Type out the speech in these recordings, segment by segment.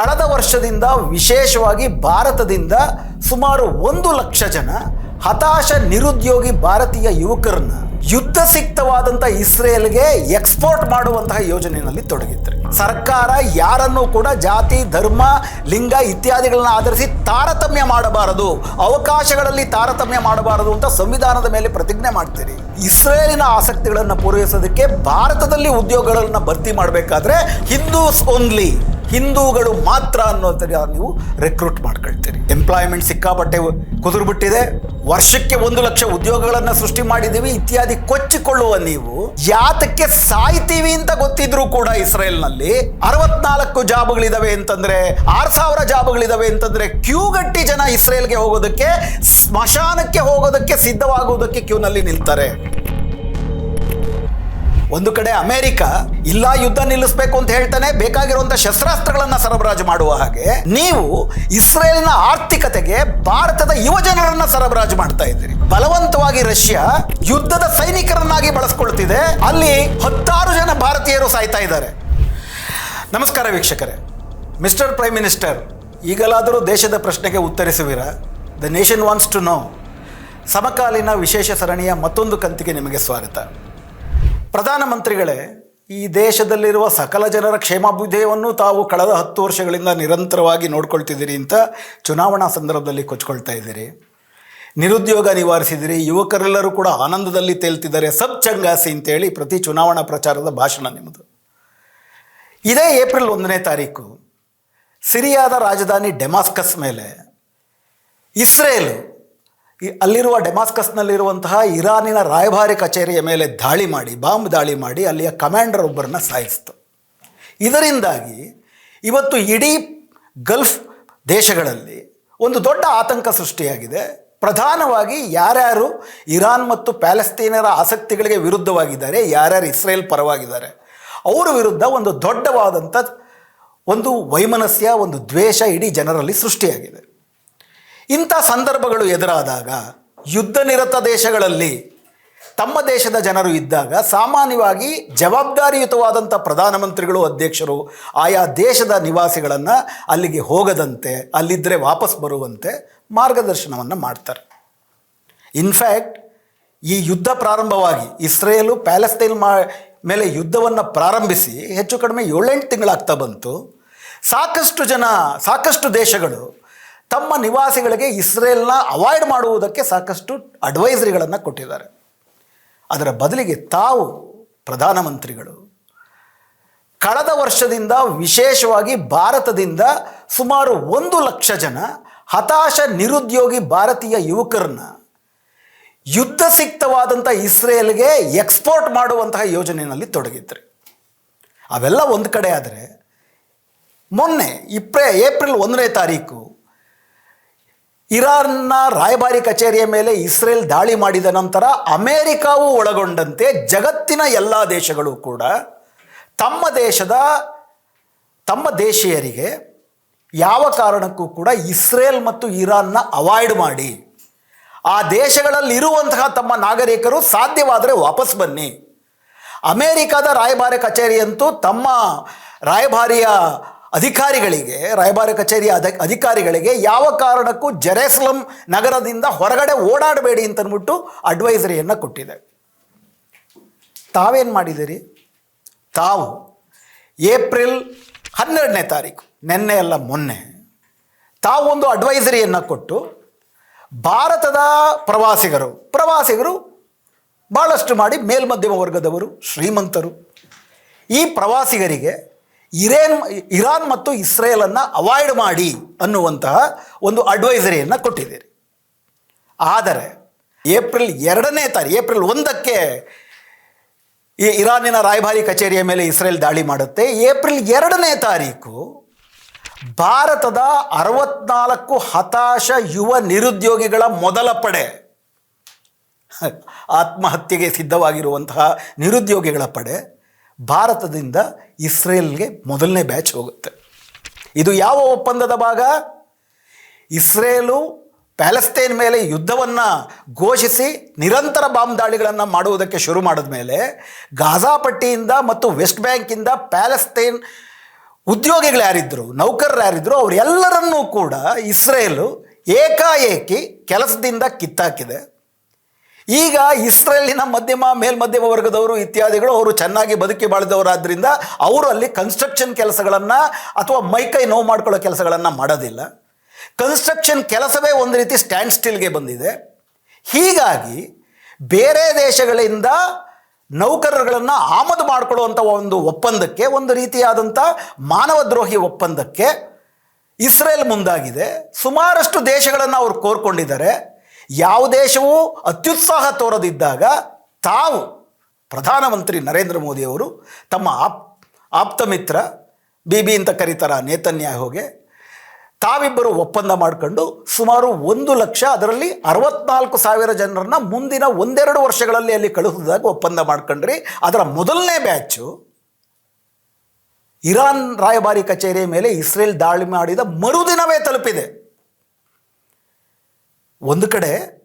ಕಳೆದ ವರ್ಷದಿಂದ ವಿಶೇಷವಾಗಿ ಭಾರತದಿಂದ ಸುಮಾರು ಒಂದು ಲಕ್ಷ ಜನ ಹತಾಶ ನಿರುದ್ಯೋಗಿ ಭಾರತೀಯ ಯುವಕರನ್ನ ಯುದ್ಧ ಸಿಕ್ತವಾದಂಥ ಇಸ್ರೇಲ್ಗೆ ಎಕ್ಸ್ಪೋರ್ಟ್ ಮಾಡುವಂತಹ ಯೋಜನೆಯಲ್ಲಿ ತೊಡಗಿದ್ರು. ಸರ್ಕಾರ ಯಾರನ್ನೂ ಕೂಡ ಜಾತಿ, ಧರ್ಮ, ಲಿಂಗ ಇತ್ಯಾದಿಗಳನ್ನ ಆಧರಿಸಿ ತಾರತಮ್ಯ ಮಾಡಬಾರದು, ಅವಕಾಶಗಳಲ್ಲಿ ತಾರತಮ್ಯ ಮಾಡಬಾರದು ಅಂತ ಸಂವಿಧಾನದ ಮೇಲೆ ಪ್ರತಿಜ್ಞೆ ಮಾಡ್ತೀರಿ. ಇಸ್ರೇಲಿನ ಆಸಕ್ತಿಗಳನ್ನು ಪೂರೈಸೋದಕ್ಕೆ ಭಾರತದಲ್ಲಿ ಉದ್ಯೋಗಗಳನ್ನು ಭರ್ತಿ ಮಾಡಬೇಕಾದ್ರೆ ಹಿಂದೂಸ್ ಓನ್ಲಿ ಹಿಂದೂಗಳು ಮಾತ್ರ ಅನ್ನೋದನ್ನ ನೀವು ರೆಕ್ರೂಟ್ ಮಾಡ್ಕೊಳ್ತೀರಿ. ಎಂಪ್ಲಾಯ್ಮೆಂಟ್ ಸಿಕ್ಕಾಪಟ್ಟೆ ಕುದುರ್ಬಿಟ್ಟಿದೆ. ವರ್ಷಕ್ಕೆ ಒಂದು ಲಕ್ಷ ಉದ್ಯೋಗಗಳನ್ನು ಸೃಷ್ಟಿ ಮಾಡಿದ್ದೀವಿ. ಇತ್ಯಾದಿ ಕೊಚ್ಚಿಕೊಳ್ಳುವ ನೀವು ಯಾತಕ್ಕೆ ಸಾಯ್ತೀವಿ ಅಂತ ಗೊತ್ತಿದ್ರು ಕೂಡ ಇಸ್ರೇಲ್ನಲ್ಲಿ ಅರವತ್ನಾಲ್ಕು ಜಾಬ್ಗಳಿದಾವೆ ಅಂತಂದ್ರೆ, ಆರು ಸಾವಿರ ಜಾಬ್ಗಳಿದಾವೆ ಅಂತಂದ್ರೆ ಕ್ಯೂ ಗಟ್ಟಿ ಜನ ಇಸ್ರೇಲ್ಗೆ ಹೋಗೋದಕ್ಕೆ, ಸ್ಮಶಾನಕ್ಕೆ ಹೋಗೋದಕ್ಕೆ ಸಿದ್ಧವಾಗುವುದಕ್ಕೆ ಕ್ಯೂನಲ್ಲಿ ನಿಲ್ತಾರೆ. ಒಂದು ಕಡೆ ಅಮೆರಿಕ ಇಲ್ಲ, ಯುದ್ಧ ನಿಲ್ಲಿಸಬೇಕು ಅಂತ ಹೇಳ್ತಾನೆ ಬೇಕಾಗಿರುವಂತಹ ಶಸ್ತ್ರಾಸ್ತ್ರಗಳನ್ನ ಸರಬರಾಜು ಮಾಡುವ ಹಾಗೆ ನೀವು ಇಸ್ರೇಲ್ನ ಆರ್ಥಿಕತೆಗೆ ಭಾರತದ ಯುವ ಜನರನ್ನ ಸರಬರಾಜು ಮಾಡ್ತಾ ಇದ್ದೀರಿ. ಬಲವಂತವಾಗಿ ರಷ್ಯಾ ಯುದ್ಧದ ಸೈನಿಕರನ್ನಾಗಿ ಬಳಸ್ಕೊಳ್ತಿದೆ. ಅಲ್ಲಿ ಹತ್ತಾರು ಜನ ಭಾರತೀಯರು ಸಾಯ್ತಾ ಇದ್ದಾರೆ. ನಮಸ್ಕಾರ ವೀಕ್ಷಕರೇ. ಮಿಸ್ಟರ್ ಪ್ರೈಮ್ ಮಿನಿಸ್ಟರ್, ಈಗಲಾದರೂ ದೇಶದ ಪ್ರಶ್ನೆಗೆ ಉತ್ತರಿಸುವಿರಾ? The nation wants to know. ಸಮಕಾಲೀನ ವಿಶೇಷ ಸರಣಿಯ ಮತ್ತೊಂದು ಕಂತಿಗೆ ನಿಮಗೆ ಸ್ವಾಗತ. ಪ್ರಧಾನಮಂತ್ರಿಗಳೇ ಈ ದೇಶದಲ್ಲಿರುವ ಸಕಲ ಜನರ ಕ್ಷೇಮಾಭ್ಯುದಯವನ್ನು ತಾವು ಕಳೆದ ಹತ್ತು ವರ್ಷಗಳಿಂದ ನಿರಂತರವಾಗಿ ನೋಡ್ಕೊಳ್ತಿದ್ದೀರಿ ಅಂತ ಚುನಾವಣಾ ಸಂದರ್ಭದಲ್ಲಿ ಕೊಚ್ಕೊಳ್ತಾ ಇದ್ದೀರಿ. ನಿರುದ್ಯೋಗ ನಿವಾರಿಸಿದಿರಿ ಯುವಕರೆಲ್ಲರೂ ಕೂಡ ಆನಂದದಲ್ಲಿ ತೇಲ್ತಿದ್ದಾರೆ, ಸಬ್ ಚಂಗಾಸಿ ಅಂತೇಳಿ ಪ್ರತಿ ಚುನಾವಣಾ ಪ್ರಚಾರದ ಭಾಷಣ ನಿಮ್ಮದು. ಇದೇ ಏಪ್ರಿಲ್ ಒಂದನೇ ತಾರೀಕು, ಸಿರಿಯಾದ ರಾಜಧಾನಿ ಡೆಮಾಸ್ಕಸ್ ಮೇಲೆ ಇಸ್ರೇಲ್ ಈ- ಅಲ್ಲಿರುವ ಡೆಮಾಸ್ಕಸ್ನಲ್ಲಿರುವಂತಹ ಇರಾನಿನ ರಾಯಭಾರಿ ಕಚೇರಿಯ ಮೇಲೆ ದಾಳಿ ಮಾಡಿ, ಬಾಂಬ್ ದಾಳಿ ಮಾಡಿ ಅಲ್ಲಿಯ ಕಮಾಂಡರ್ ಒಬ್ಬರನ್ನ ಸಾಯಿಸ್ತು. ಇದರಿಂದಾಗಿ ಇವತ್ತು ಇಡೀ ಗಲ್ಫ್ ದೇಶಗಳಲ್ಲಿ ಒಂದು ದೊಡ್ಡ ಆತಂಕ ಸೃಷ್ಟಿಯಾಗಿದೆ. ಪ್ರಧಾನವಾಗಿ ಯಾರ್ಯಾರು ಇರಾನ್ ಮತ್ತು ಪ್ಯಾಲೆಸ್ತೀನರ ಆಸಕ್ತಿಗಳಿಗೆ ವಿರುದ್ಧವಾಗಿದ್ದಾರೆ, ಯಾರ್ಯಾರು ಇಸ್ರೇಲ್ ಪರವಾಗಿದ್ದಾರೆ, ಅವರ ವಿರುದ್ಧ ಒಂದು ದೊಡ್ಡವಾದಂಥ ಒಂದು ವೈಮನಸ್ಯ, ಒಂದು ದ್ವೇಷ ಇಡೀ ಜನರಲ್ಲಿ ಸೃಷ್ಟಿಯಾಗಿದೆ. ಇಂಥ ಸಂದರ್ಭಗಳು ಎದುರಾದಾಗ ಯುದ್ಧ ನಿರತ ದೇಶಗಳಲ್ಲಿ ತಮ್ಮ ದೇಶದ ಜನರು ಇದ್ದಾಗ ಸಾಮಾನ್ಯವಾಗಿ ಜವಾಬ್ದಾರಿಯುತವಾದಂಥ ಪ್ರಧಾನಮಂತ್ರಿಗಳು, ಅಧ್ಯಕ್ಷರು ಆಯಾ ದೇಶದ ನಿವಾಸಿಗಳನ್ನು ಅಲ್ಲಿಗೆ ಹೋಗದಂತೆ ಅಲ್ಲಿದ್ದರೆ ವಾಪಸ್ ಬರುವಂತೆ ಮಾರ್ಗದರ್ಶನವನ್ನು ಮಾಡ್ತಾರೆ. ಇನ್ಫ್ಯಾಕ್ಟ್ ಈ ಯುದ್ಧ ಪ್ರಾರಂಭವಾಗಿ ಇಸ್ರೇಲು ಪ್ಯಾಲೆಸ್ತೈನ್ ಮಾ, ಮೇಲೆ ಯುದ್ಧವನ್ನು ಪ್ರಾರಂಭಿಸಿ ಹೆಚ್ಚು ಕಡಿಮೆ ಏಳೆಂಟು ತಿಂಗಳಾಗ್ತಾ ಬಂತು. ಸಾಕಷ್ಟು ಜನ, ಸಾಕಷ್ಟು ದೇಶಗಳು ತಮ್ಮ ನಿವಾಸಿಗಳಿಗೆ ಇಸ್ರೇಲ್ನ ಅವಾಯ್ಡ್ ಮಾಡುವುದಕ್ಕೆ ಸಾಕಷ್ಟು ಅಡ್ವೈಸರಿಗಳನ್ನು ಕೊಟ್ಟಿದ್ದಾರೆ. ಅದರ ಬದಲಿಗೆ ತಾವು ಪ್ರಧಾನಮಂತ್ರಿಗಳು. ಕಳೆದ ವರ್ಷದಿಂದ ವಿಶೇಷವಾಗಿ ಭಾರತದಿಂದ ಸುಮಾರು ಒಂದು ಲಕ್ಷ ಜನ ಹತಾಶ ನಿರುದ್ಯೋಗಿ ಭಾರತೀಯ ಯುವಕರನ್ನ ಯುದ್ಧ ಸಿಕ್ತವಾದಂಥ ಇಸ್ರೇಲ್ಗೆ ಎಕ್ಸ್ಪೋರ್ಟ್ ಮಾಡುವಂತಹ ಯೋಜನೆಯಲ್ಲಿ ತೊಡಗಿದ್ರಿ. ಅವೆಲ್ಲ ಒಂದು ಕಡೆ ಆದರೆ ಮೊನ್ನೆ ಇಪ್ರೆ ಏಪ್ರಿಲ್ ಒಂದನೇ ತಾರೀಕು ಇರಾನ್ನ ರಾಯಭಾರಿ ಕಚೇರಿಯ ಮೇಲೆ ಇಸ್ರೇಲ್ ದಾಳಿ ಮಾಡಿದ ನಂತರ ಅಮೇರಿಕಾವು ಒಳಗೊಂಡಂತೆ ಜಗತ್ತಿನ ಎಲ್ಲ ದೇಶಗಳು ಕೂಡ ತಮ್ಮ ದೇಶದ, ತಮ್ಮ ದೇಶೀಯರಿಗೆ ಯಾವ ಕಾರಣಕ್ಕೂ ಕೂಡ ಇಸ್ರೇಲ್ ಮತ್ತು ಇರಾನ್ನ ಅವಾಯ್ಡ್ ಮಾಡಿ. ಆ ದೇಶಗಳಲ್ಲಿ ಇರುವಂತಹ ತಮ್ಮ ನಾಗರಿಕರು ಸಾಧ್ಯವಾದರೆ ವಾಪಸ್ ಬನ್ನಿ. ಅಮೇರಿಕಾದ ರಾಯಭಾರಿ ಕಚೇರಿಯಂತೂ ತಮ್ಮ ರಾಯಭಾರಿಯ ಅಧಿಕಾರಿಗಳಿಗೆ, ರಾಯಭಾರಿ ಕಚೇರಿಯ ಅಧ ಅಧಿಕಾರಿಗಳಿಗೆ ಯಾವ ಕಾರಣಕ್ಕೂ ಜೆರೂಸಲಂ ನಗರದಿಂದ ಹೊರಗಡೆ ಓಡಾಡಬೇಡಿ ಅಂತನ್ಬಿಟ್ಟು ಅಡ್ವೈಸರಿಯನ್ನು ಕೊಟ್ಟಿದೆ. ತಾವೇನು ಮಾಡಿದಿರಿ? ತಾವು ಏಪ್ರಿಲ್ ಹನ್ನೆರಡನೇ ತಾರೀಕು, ನಿನ್ನೆ ಅಲ್ಲ ಮೊನ್ನೆ, ತಾವು ಒಂದು ಅಡ್ವೈಸರಿಯನ್ನು ಕೊಟ್ಟು ಭಾರತದ ಪ್ರವಾಸಿಗರು ಪ್ರವಾಸಿಗರು ಭಾಳಷ್ಟು ಮಾಡಿ ಮೇಲ್ಮಧ್ಯಮ ವರ್ಗದವರು, ಶ್ರೀಮಂತರು, ಈ ಪ್ರವಾಸಿಗರಿಗೆ ಇರೇನ್, ಇರಾನ್ ಮತ್ತು ಇಸ್ರೇಲನ್ನು ಅವಾಯ್ಡ್ ಮಾಡಿ ಅನ್ನುವಂತಹ ಒಂದು ಅಡ್ವೈಸರಿಯನ್ನು ಕೊಟ್ಟಿದ್ದೀರಿ. ಆದರೆ ಏಪ್ರಿಲ್ ಎರಡನೇ ತಾರೀಕು ಏಪ್ರಿಲ್ ಒಂದಕ್ಕೆ ಈ ಇರಾನಿನ ರಾಯಭಾರಿ ಕಚೇರಿಯ ಮೇಲೆ ಇಸ್ರೇಲ್ ದಾಳಿ ಮಾಡುತ್ತೆ. ಏಪ್ರಿಲ್ ಎರಡನೇ ತಾರೀಕು ಭಾರತದ ಅರವತ್ನಾಲ್ಕು ಹತಾಶ ಯುವ ನಿರುದ್ಯೋಗಿಗಳ ಮೊದಲ ಪಡೆ, ಆತ್ಮಹತ್ಯೆಗೆ ಸಿದ್ಧವಾಗಿರುವಂತಹ ನಿರುದ್ಯೋಗಿಗಳ ಪಡೆ ಭಾರತದಿಂದ ಇಸ್ರೇಲ್ಗೆ ಮೊದಲನೇ ಬ್ಯಾಚ್ ಹೋಗುತ್ತೆ. ಇದು ಯಾವ ಒಪ್ಪಂದದ ಭಾಗ? ಇಸ್ರೇಲು ಪ್ಯಾಲೆಸ್ತೈನ್ ಮೇಲೆ ಯುದ್ಧವನ್ನು ಘೋಷಿಸಿ ನಿರಂತರ ಬಾಂಬ್ ದಾಳಿಗಳನ್ನು ಮಾಡುವುದಕ್ಕೆ ಶುರು ಮಾಡಿದ ಮೇಲೆ ಗಾಜಾ ಪಟ್ಟಿಯಿಂದ ಮತ್ತು ವೆಸ್ಟ್ ಬ್ಯಾಂಕಿಂದ ಪ್ಯಾಲೆಸ್ತೈನ್ ಉದ್ಯೋಗಿಗಳು ಯಾರಿದ್ದರು ನೌಕರರು ಯಾರಿದ್ದರು ಅವರೆಲ್ಲರನ್ನೂ ಕೂಡ ಇಸ್ರೇಲು ಏಕಾಏಕಿ ಕೆಲಸದಿಂದ ಕಿತ್ತಾಕಿದೆ. ಈಗ ಇಸ್ರೇಲಿನ ಮಧ್ಯಮ, ಮೇಲ್ಮಧ್ಯಮ ವರ್ಗದವರು ಇತ್ಯಾದಿಗಳು ಅವರು ಚೆನ್ನಾಗಿ ಬದುಕಿ ಬಾಳಿದವರಾದ್ರಿಂದ ಅವರು ಅಲ್ಲಿ ಕನ್ಸ್ಟ್ರಕ್ಷನ್ ಕೆಲಸಗಳನ್ನು ಅಥವಾ ಮೈಕೈ ನೋವು ಮಾಡ್ಕೊಳ್ಳೋ ಕೆಲಸಗಳನ್ನು ಮಾಡೋದಿಲ್ಲ. ಕನ್ಸ್ಟ್ರಕ್ಷನ್ ಕೆಲಸವೇ ಒಂದು ರೀತಿ ಸ್ಟ್ಯಾಂಡ್ ಸ್ಟಿಲ್ಗೆ ಬಂದಿದೆ. ಹೀಗಾಗಿ ಬೇರೆ ದೇಶಗಳಿಂದ ನೌಕರರುಗಳನ್ನು ಆಮದು ಮಾಡಿಕೊಳ್ಳುವಂಥ ಒಂದು ಒಪ್ಪಂದಕ್ಕೆ, ಒಂದು ರೀತಿಯಾದಂಥ ಮಾನವದ್ರೋಹಿ ಒಪ್ಪಂದಕ್ಕೆ ಇಸ್ರೇಲ್ ಮುಂದಾಗಿದೆ. ಸುಮಾರಷ್ಟು ದೇಶಗಳನ್ನು ಅವರು ಕೋರ್ಕೊಂಡಿದ್ದಾರೆ. ಯಾವ ದೇಶವೂ ಅತ್ಯುತ್ಸಾಹ ತೋರದಿದ್ದಾಗ ತಾವು ಪ್ರಧಾನಮಂತ್ರಿ ನರೇಂದ್ರ ಮೋದಿಯವರು ತಮ್ಮ ಆಪ್, ಆಪ್ತ ಮಿತ್ರ, ಬಿ ಬಿ ಅಂತ ಕರೀತಾರ ನೇತನ್ಯಾಹೋಗೆ, ತಾವಿಬ್ಬರು ಒಪ್ಪಂದ ಮಾಡಿಕೊಂಡು ಸುಮಾರು ಒಂದು ಲಕ್ಷ, ಅದರಲ್ಲಿ ಅರವತ್ನಾಲ್ಕು ಸಾವಿರ ಜನರನ್ನು ಮುಂದಿನ ಒಂದೆರಡು ವರ್ಷಗಳಲ್ಲಿ ಅಲ್ಲಿ ಕಳುಹಿಸಿದಾಗ ಒಪ್ಪಂದ ಮಾಡ್ಕೊಂಡ್ರಿ. ಅದರ ಮೊದಲನೇ ಬ್ಯಾಚು ಇರಾನ್ ರಾಯಭಾರಿ ಕಚೇರಿಯ ಮೇಲೆ ಇಸ್ರೇಲ್ ದಾಳಿ ಮಾಡಿದ ಮರುದಿನವೇ ತಲುಪಿದೆ. ಒಂದು ಕಡೆ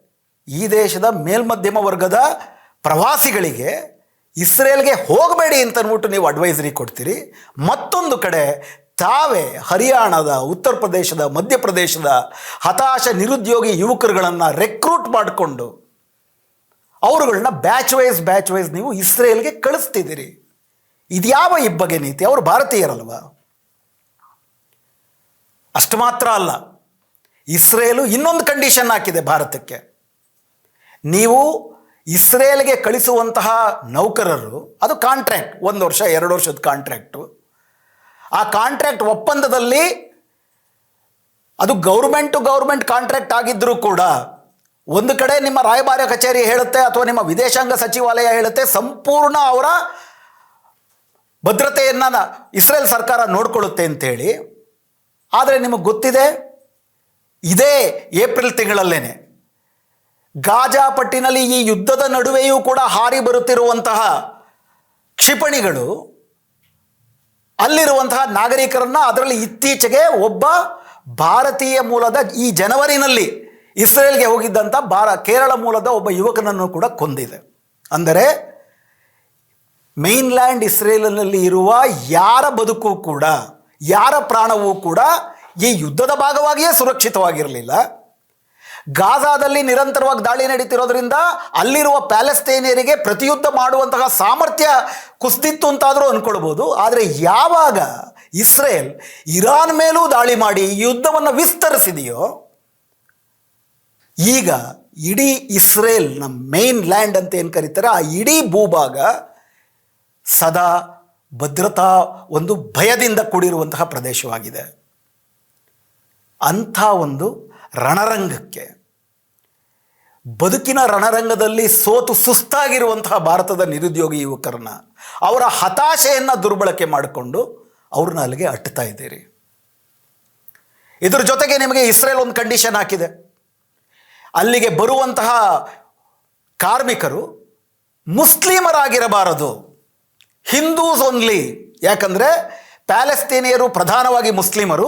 ಈ ದೇಶದ ಮೇಲ್ಮಧ್ಯಮ ವರ್ಗದ ಪ್ರವಾಸಿಗಳಿಗೆ ಇಸ್ರೇಲ್ಗೆ ಹೋಗಬೇಡಿ ಅಂತ ಅಂದ್ಬಿಟ್ಟು ನೀವು ಅಡ್ವೈಸರಿ ಕೊಡ್ತೀರಿ. ಮತ್ತೊಂದು ಕಡೆ ತಾವೇ ಹರಿಯಾಣದ, ಉತ್ತರ ಪ್ರದೇಶದ ಮಧ್ಯಪ್ರದೇಶದ ಹತಾಶ ನಿರುದ್ಯೋಗಿ ಯುವಕರುಗಳನ್ನು ರೆಕ್ರೂಟ್ ಮಾಡಿಕೊಂಡು ಅವರುಗಳನ್ನ ಬ್ಯಾಚ್ ವೈಸ್ ಬ್ಯಾಚ್ ವೈಸ್ ನೀವು ಇಸ್ರೇಲ್ಗೆ ಕಳಿಸ್ತಿದ್ದೀರಿ. ಇದ್ಯಾವ ಇಬ್ಬಗೆ ನೀತಿ? ಅವರು ಭಾರತೀಯರಲ್ವ? ಅಷ್ಟು ಮಾತ್ರ ಅಲ್ಲ. ಇಸ್ರೇಲು ಇನ್ನೊಂದು ಕಂಡೀಷನ್ ಹಾಕಿದೆ ಭಾರತಕ್ಕೆ. ನೀವು ಇಸ್ರೇಲ್ಗೆ ಕಳಿಸುವಂತಹ ನೌಕರರು, ಅದು ಕಾಂಟ್ರ್ಯಾಕ್ಟ್ ಒಂದು ವರ್ಷ, ಎರಡು ವರ್ಷದ ಕಾಂಟ್ರ್ಯಾಕ್ಟು ಆ ಕಾಂಟ್ರ್ಯಾಕ್ಟ್ ಒಪ್ಪಂದದಲ್ಲಿ ಅದು ಗೌರ್ಮೆಂಟ್ ಟು ಗೌರ್ಮೆಂಟ್ ಕಾಂಟ್ರಾಕ್ಟ್ ಆಗಿದ್ದರೂ ಕೂಡ ಒಂದು ಕಡೆ ನಿಮ್ಮ ರಾಯಭಾರ ಕಚೇರಿ ಹೇಳುತ್ತೆ ಅಥವಾ ನಿಮ್ಮ ವಿದೇಶಾಂಗ ಸಚಿವಾಲಯ ಹೇಳುತ್ತೆ, ಸಂಪೂರ್ಣ ಅವರ ಭದ್ರತೆಯನ್ನು ಇಸ್ರೇಲ್ ಸರ್ಕಾರ ನೋಡ್ಕೊಳ್ಳುತ್ತೆ ಅಂತೇಳಿ. ಆದರೆ ನಿಮಗೆ ಗೊತ್ತಿದೆ ಇದೇ ಏಪ್ರಿಲ್ ತಿಂಗಳಲ್ಲೇನೆ. ಗಾಜಾ ಪಟ್ಟಿನಲ್ಲಿ ಈ ಯುದ್ಧದ ನಡುವೆಯೂ ಕೂಡ ಹಾರಿ ಬರುತ್ತಿರುವಂತಹ ಕ್ಷಿಪಣಿಗಳು, ಅಲ್ಲಿರುವಂತಹ ನಾಗರಿಕರನ್ನು ಅದರಲ್ಲಿ ಇತ್ತೀಚೆಗೆ ಒಬ್ಬ ಭಾರತೀಯ ಮೂಲದ ಈ ಜನವರಿನಲ್ಲಿ ಇಸ್ರೇಲ್ಗೆ ಹೋಗಿದ್ದಂಥ ಭಾರ, ಕೇರಳ ಮೂಲದ ಒಬ್ಬ ಯುವಕನನ್ನು ಕೂಡ ಕೊಂದಿದೆ. ಅಂದರೆ ಮೇನ್ಲ್ಯಾಂಡ್ ಇಸ್ರೇಲಿನಲ್ಲಿ ಇರುವ ಯಾರ ಬದುಕು ಕೂಡ, ಯಾರ ಪ್ರಾಣವೂ ಕೂಡ ಈ ಯುದ್ಧದ ಭಾಗವಾಗಿಯೇ ಸುರಕ್ಷಿತವಾಗಿರಲಿಲ್ಲ. ಗಾಜಾದಲ್ಲಿ ನಿರಂತರವಾಗಿ ದಾಳಿ ನಡೀತಿರೋದ್ರಿಂದ ಅಲ್ಲಿರುವ ಪ್ಯಾಲೆಸ್ತೇನಿಯರಿಗೆ ಪ್ರತಿಯುದ್ಧ ಮಾಡುವಂತಹ ಸಾಮರ್ಥ್ಯ ಕುಸಿದಿತ್ತು ಅಂತಾದರೂ ಅಂದ್ಕೊಳ್ಬೋದು ಆದರೆ ಯಾವಾಗ ಇಸ್ರೇಲ್ ಇರಾನ್ ಮೇಲೂ ದಾಳಿ ಮಾಡಿ ಯುದ್ಧವನ್ನು ವಿಸ್ತರಿಸಿದೆಯೋ, ಈಗ ಇಡೀ ಇಸ್ರೇಲ್ ನಮ್ಮ ಮೇನ್ ಲ್ಯಾಂಡ್ ಅಂತ ಏನು ಕರೀತಾರೆ, ಆ ಇಡೀ ಭೂಭಾಗ ಸದಾ ಭದ್ರತಾ ಒಂದು ಭಯದಿಂದ ಕೂಡಿರುವಂತಹ ಪ್ರದೇಶವಾಗಿದೆ. ಅಂಥ ಒಂದು ರಣರಂಗಕ್ಕೆ. ಬದುಕಿನ ರಣರಂಗದಲ್ಲಿ ಸೋತು ಸುಸ್ತಾಗಿರುವಂತಹ ಭಾರತದ ನಿರುದ್ಯೋಗಿ ಯುವಕರನ್ನ, ಅವರ ಹತಾಶೆಯನ್ನು ದುರ್ಬಳಕೆ ಮಾಡಿಕೊಂಡು ಅವ್ರನ್ನ ಅಲ್ಲಿಗೆ ಅಟ್ಟುತ್ತಾ ಇದ್ದೀರಿ. ಇದ್ರ ಜೊತೆಗೆ ನಿಮಗೆ ಇಸ್ರೇಲ್ ಒಂದು ಕಂಡೀಷನ್ ಹಾಕಿದೆ. ಅಲ್ಲಿಗೆ ಬರುವಂತಹ ಕಾರ್ಮಿಕರು ಮುಸ್ಲಿಮರಾಗಿರಬಾರದು. ಹಿಂದೂಸ್ ಓನ್ಲಿ ಯಾಕಂದರೆ ಪ್ಯಾಲೆಸ್ತೀನಿಯರು ಪ್ರಧಾನವಾಗಿ ಮುಸ್ಲಿಮರು,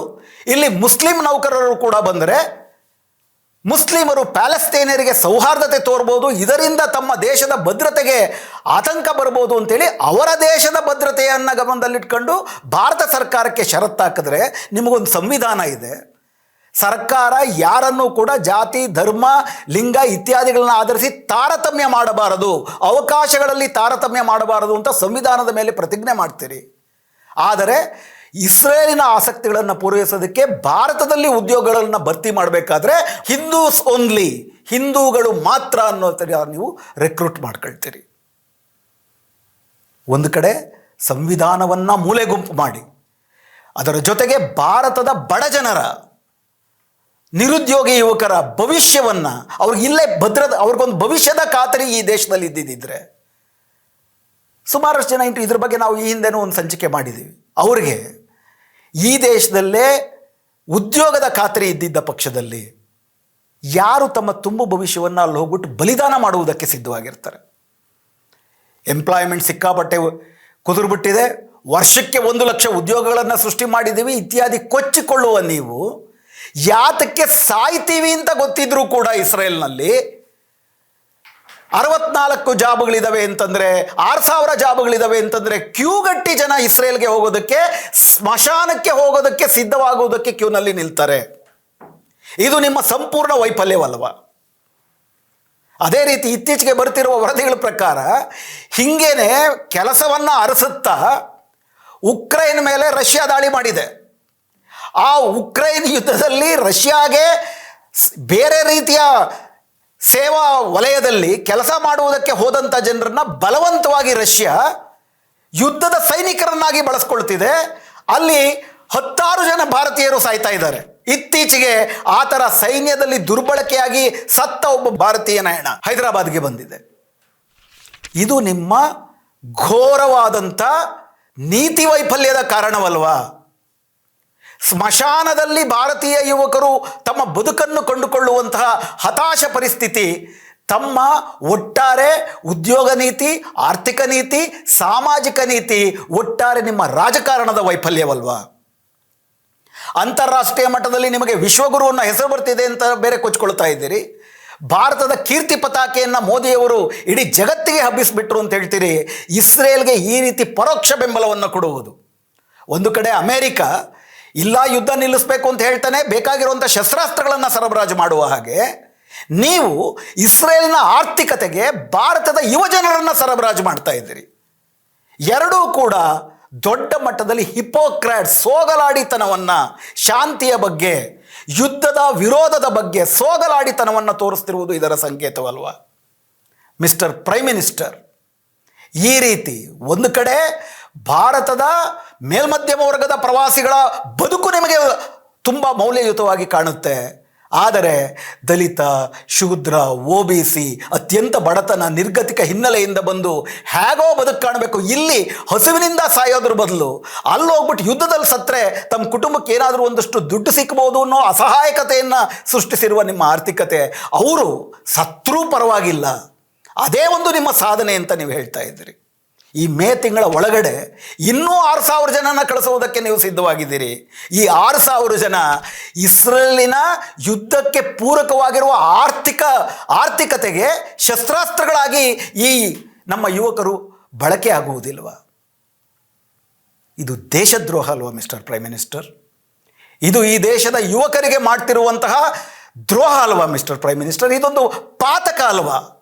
ಇಲ್ಲಿ ಮುಸ್ಲಿಂ ನೌಕರರು ಕೂಡ ಬಂದರೆ ಮುಸ್ಲಿಮರು ಪ್ಯಾಲೆಸ್ತೀನಿಯರಿಗೆ ಸೌಹಾರ್ದತೆ ತೋರ್ಬೋದು, ಇದರಿಂದ ತಮ್ಮ ದೇಶದ ಭದ್ರತೆಗೆ ಆತಂಕ ಬರ್ಬೋದು ಅಂತೇಳಿ ಅವರ ದೇಶದ ಭದ್ರತೆಯನ್ನು ಗಮನದಲ್ಲಿಟ್ಕೊಂಡು ಭಾರತ ಸರ್ಕಾರಕ್ಕೆ ಷರತ್ತಾಕಿದ್ರೆ ನಿಮಗೊಂದು ಸಂವಿಧಾನ ಇದೆ. ಸರ್ಕಾರ ಯಾರನ್ನು ಕೂಡ ಜಾತಿ, ಧರ್ಮ, ಲಿಂಗ ಇತ್ಯಾದಿಗಳನ್ನು ಆಧರಿಸಿ ತಾರತಮ್ಯ ಮಾಡಬಾರದು, ಅವಕಾಶಗಳಲ್ಲಿ ತಾರತಮ್ಯ ಮಾಡಬಾರದು ಅಂತ ಸಂವಿಧಾನದ ಮೇಲೆ ಪ್ರತಿಜ್ಞೆ ಮಾಡ್ತೀರಿ. ಆದರೆ ಇಸ್ರೇಲಿನ ಆಸಕ್ತಿಗಳನ್ನು ಪೂರೈಸೋದಕ್ಕೆ ಭಾರತದಲ್ಲಿ ಉದ್ಯೋಗಗಳನ್ನು ಭರ್ತಿ ಮಾಡಬೇಕಾದ್ರೆ ಹಿಂದೂಸ್ ಓನ್ಲಿ ಹಿಂದೂಗಳು ಮಾತ್ರ ಅನ್ನೋ ಥರ ನೀವು ರೆಕ್ರೂಟ್ ಮಾಡ್ಕೊಳ್ತೀರಿ. ಒಂದು ಕಡೆ ಸಂವಿಧಾನವನ್ನು ಮೂಲೆಗುಂಪು ಮಾಡಿ, ಅದರ ಜೊತೆಗೆ ಭಾರತದ ಬಡ ಜನರ, ನಿರುದ್ಯೋಗಿ ಯುವಕರ ಭವಿಷ್ಯವನ್ನು, ಅವ್ರಿಗೆ ಇಲ್ಲೇ ಭದ್ರದ, ಅವ್ರಿಗೊಂದು ಭವಿಷ್ಯದ ಖಾತರಿ ಈ ದೇಶದಲ್ಲಿ ಇದ್ದಿದ್ದಿದ್ರೆ ಸುಮಾರಷ್ಟು ಜನ ಇಂಟು ಇದ್ರ ಬಗ್ಗೆ ನಾವು ಈ ಹಿಂದೆನೂ ಒಂದು ಸಂಚಿಕೆ ಮಾಡಿದ್ದೀವಿ. ಅವ್ರಿಗೆ ಈ ದೇಶದಲ್ಲೇ ಉದ್ಯೋಗದ ಖಾತ್ರಿ ಇದ್ದಿದ್ದ ಪಕ್ಷದಲ್ಲಿ ಯಾರು ತಮ್ಮ ತುಂಬು ಭವಿಷ್ಯವನ್ನು ಅಲ್ಲಿ ಹೋಗ್ಬಿಟ್ಟು ಬಲಿದಾನ ಮಾಡುವುದಕ್ಕೆ ಸಿದ್ಧವಾಗಿರ್ತಾರೆ. ಎಂಪ್ಲಾಯ್ಮೆಂಟ್ ಸಿಕ್ಕಾಪಟ್ಟೆ ಕುದುರ್ಬಿಟ್ಟಿದೆ. ವರ್ಷಕ್ಕೆ ಒಂದು ಲಕ್ಷ ಉದ್ಯೋಗಗಳನ್ನು ಸೃಷ್ಟಿ ಮಾಡಿದ್ದೀವಿ. ಇತ್ಯಾದಿ ಕೊಚ್ಚಿಕೊಳ್ಳುವ ನೀವು, ಯಾತಕ್ಕೆ ಸಾಯ್ತೀವಿ ಅಂತ ಗೊತ್ತಿದ್ರೂ ಕೂಡ ಇಸ್ರೇಲ್ನಲ್ಲಿ ಅರವತ್ನಾಲ್ಕು ಜಾಬುಗಳಿದಾವೆ ಅಂತಂದ್ರೆ, ಆರು ಸಾವಿರ ಜಾಬುಗಳಿದಾವೆ ಅಂತಂದ್ರೆ ಕ್ಯೂಗಟ್ಟಿ ಜನ ಇಸ್ರೇಲ್ಗೆ ಹೋಗೋದಕ್ಕೆ, ಸ್ಮಶಾನಕ್ಕೆ ಹೋಗೋದಕ್ಕೆ ಸಿದ್ಧವಾಗುವುದಕ್ಕೆ ಕ್ಯೂನಲ್ಲಿ ನಿಲ್ತಾರೆ. ಇದು ನಿಮ್ಮ ಸಂಪೂರ್ಣ ವೈಫಲ್ಯವಲ್ವ? ಅದೇ ರೀತಿ ಇತ್ತೀಚೆಗೆ ಬರ್ತಿರುವ ವರದಿಗಳ ಪ್ರಕಾರ, ಹಿಂಗೇನೆ ಕೆಲಸವನ್ನು ಅರಸುತ್ತಾ ಉಕ್ರೈನ್ ಮೇಲೆ ರಷ್ಯಾ ದಾಳಿ ಮಾಡಿದೆ. ಆ ಉಕ್ರೈನ್ ಯುದ್ಧದಲ್ಲಿ ರಷ್ಯಾಗೆ ಬೇರೆ ರೀತಿಯ ಸೇವಾ ವಲಯದಲ್ಲಿ ಕೆಲಸ ಮಾಡುವುದಕ್ಕೆ ಹೋದಂಥ ಜನರನ್ನ ಬಲವಂತವಾಗಿ ರಷ್ಯಾ ಯುದ್ಧದ ಸೈನಿಕರನ್ನಾಗಿ ಬಳಸ್ಕೊಳ್ತಿದೆ. ಅಲ್ಲಿ ಹತ್ತಾರು ಜನ ಭಾರತೀಯರು ಸಾಯ್ತಾ ಇದ್ದಾರೆ. ಇತ್ತೀಚೆಗೆ ಆ ಥರ ಸೈನ್ಯದಲ್ಲಿ ದುರ್ಬಳಕೆಯಾಗಿ ಸತ್ತ ಒಬ್ಬ ಭಾರತೀಯನ ಹೆಣ ಹೈದರಾಬಾದ್ಗೆ ಬಂದಿದೆ. ಇದು ನಿಮ್ಮ ಘೋರವಾದಂಥ ನೀತಿ ವೈಫಲ್ಯದ ಕಾರಣವಲ್ವಾ? ಸ್ಮಶಾನದಲ್ಲಿ ಭಾರತೀಯ ಯುವಕರು ತಮ್ಮ ಬದುಕನ್ನು ಕಂಡುಕೊಳ್ಳುವಂತಹ ಹತಾಶ ಪರಿಸ್ಥಿತಿ, ತಮ್ಮ ಒಟ್ಟಾರೆ ಉದ್ಯೋಗ ನೀತಿ, ಆರ್ಥಿಕ ನೀತಿ, ಸಾಮಾಜಿಕ ನೀತಿ ಒಟ್ಟಾರೆ ನಿಮ್ಮ ರಾಜಕಾರಣದ ವೈಫಲ್ಯವಲ್ವಾ? ಅಂತಾರಾಷ್ಟ್ರೀಯ ಮಟ್ಟದಲ್ಲಿ ನಿಮಗೆ ವಿಶ್ವಗುರು ಅನ್ನೋ ಹೆಸರು ಬರ್ತಿದೆ ಅಂತ ಬೇರೆ ಕೊಚ್ಕೊಳ್ತಾ ಇದ್ದೀರಿ. ಭಾರತದ ಕೀರ್ತಿ ಪತಾಕೆಯನ್ನು ಮೋದಿಯವರು ಇಡೀ ಜಗತ್ತಿಗೆ ಹಬ್ಬಿಸಿಬಿಟ್ರು ಅಂತ ಹೇಳ್ತೀರಿ. ಇಸ್ರೇಲ್ಗೆ ಈ ರೀತಿ ಪರೋಕ್ಷ ಬೆಂಬಲವನ್ನು ಕೊಡುವುದು. ಒಂದು ಕಡೆ ಅಮೇರಿಕ ಇಲ್ಲ, ಯುದ್ಧ ನಿಲ್ಲಿಸಬೇಕು ಅಂತ ಹೇಳ್ತಾನೆ ಬೇಕಾಗಿರುವಂಥ ಶಸ್ತ್ರಾಸ್ತ್ರಗಳನ್ನು ಸರಬರಾಜು ಮಾಡುವ ಹಾಗೆ, ನೀವು ಇಸ್ರೇಲ್ನ ಆರ್ಥಿಕತೆಗೆ ಭಾರತದ ಯುವಜನರನ್ನು ಸರಬರಾಜು ಮಾಡ್ತಾ ಇದ್ದೀರಿ. ಎರಡೂ ಕೂಡ ದೊಡ್ಡ ಮಟ್ಟದಲ್ಲಿ ಹಿಪೋಕ್ರಾಟ್ ಸೋಗಲಾಡಿತನವನ್ನು, ಶಾಂತಿಯ ಬಗ್ಗೆ, ಯುದ್ಧದ ವಿರೋಧದ ಬಗ್ಗೆ ಸೋಗಲಾಡಿತನವನ್ನು ತೋರಿಸ್ತಿರುವುದು ಇದರ ಸಂಕೇತವಲ್ವಾ? ಮಿಸ್ಟರ್ ಪ್ರೈಮ್ ಮಿನಿಸ್ಟರ್, ಈ ರೀತಿ ಒಂದು ಕಡೆ ಭಾರತದ ಮೇಲ್ಮಧ್ಯಮ ವರ್ಗದ ಪ್ರವಾಸಿಗಳ ಬದುಕು ನಿಮಗೆ ತುಂಬ ಮೌಲ್ಯಯುತವಾಗಿ ಕಾಣುತ್ತೆ. ಆದರೆ ದಲಿತ, ಶೂದ್ರ, ಒ ಬಿ ಸಿ ಅತ್ಯಂತ ಬಡತನ, ನಿರ್ಗತಿಕ ಹಿನ್ನೆಲೆಯಿಂದ ಬಂದು ಹೇಗೋ ಬದುಕು ಕಾಣಬೇಕು. ಇಲ್ಲಿ ಹಸುವಿನಿಂದ ಸಾಯೋದ್ರ ಬದಲು ಅಲ್ಲಿ ಹೋಗ್ಬಿಟ್ಟು ಯುದ್ಧದಲ್ಲಿ ಸತ್ತರೆ ತಮ್ಮ ಕುಟುಂಬಕ್ಕೆ ಏನಾದರೂ ಒಂದಷ್ಟು ದುಡ್ಡು ಸಿಕ್ಬೋದು ಅನ್ನೋ ಅಸಹಾಯಕತೆಯನ್ನು ಸೃಷ್ಟಿಸಿರುವ ನಿಮ್ಮ ಆರ್ಥಿಕತೆ. ಅವರು ಸತ್ರೂ ಪರವಾಗಿಲ್ಲ. ಅದೇ ಒಂದು ನಿಮ್ಮ ಸಾಧನೆ ಅಂತ ನೀವು ಹೇಳ್ತಾ ಇದ್ದೀರಿ. ಈ ಮೇ ತಿಂಗಳ ಒಳಗಡೆ ಇನ್ನೂ ಆರು ಸಾವಿರ ಜನನ ಕಳಿಸುವುದಕ್ಕೆ ನೀವು ಸಿದ್ಧವಾಗಿದ್ದೀರಿ. ಈ ಆರು ಸಾವಿರ ಜನ ಇಸ್ರೇಲಿನ ಯುದ್ಧಕ್ಕೆ ಪೂರಕವಾಗಿರುವ ಆರ್ಥಿಕ, ಆರ್ಥಿಕತೆಗೆ ಶಸ್ತ್ರಾಸ್ತ್ರಗಳಾಗಿ ಈ ನಮ್ಮ ಯುವಕರು ಬಳಕೆ ಆಗುವುದಿಲ್ವ? ಇದು ದೇಶದ್ರೋಹ ಅಲ್ವಾ, ಮಿಸ್ಟರ್ ಪ್ರೈಮ್ ಮಿನಿಸ್ಟರ್? ಇದು ಈ ದೇಶದ ಯುವಕರಿಗೆ ಮಾಡ್ತಿರುವಂತಹ ದ್ರೋಹ ಅಲ್ವಾ, ಮಿಸ್ಟರ್ ಪ್ರೈಮ್ ಮಿನಿಸ್ಟರ್? ಇದೊಂದು ಪಾತಕ ಅಲ್ವಾ?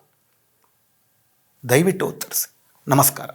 ದಯವಿಟ್ಟು ಉತ್ತರಿಸಿ. ನಮಸ್ಕಾರ